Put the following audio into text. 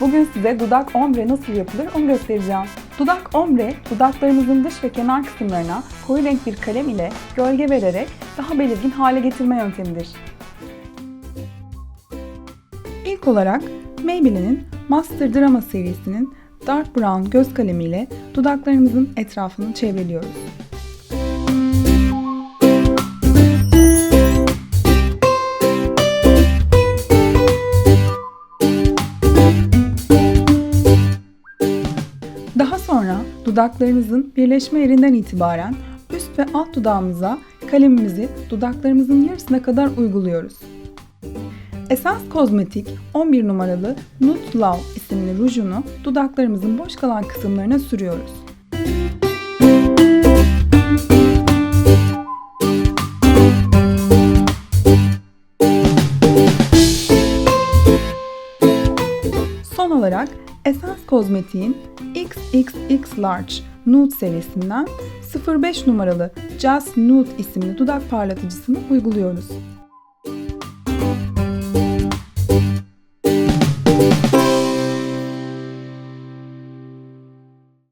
Bugün size dudak ombre nasıl yapılır onu göstereceğim. Dudak ombre, dudaklarımızın dış ve kenar kısımlarına koyu renk bir kalem ile gölge vererek daha belirgin hale getirme yöntemidir. İlk olarak Maybelline'in Master Drama serisinin Dark Brown göz kalemi ile dudaklarımızın etrafını çevreliyoruz. Daha sonra dudaklarımızın birleşme yerinden itibaren üst ve alt dudağımıza kalemimizi dudaklarımızın yarısına kadar uyguluyoruz. Essence Kozmetik 11 numaralı Nude Love isimli rujunu dudaklarımızın boş kalan kısımlarına sürüyoruz. Son olarak Essence Kozmetik'in XXX Large Nude serisinden 05 numaralı Just Nude isimli dudak parlatıcısını uyguluyoruz.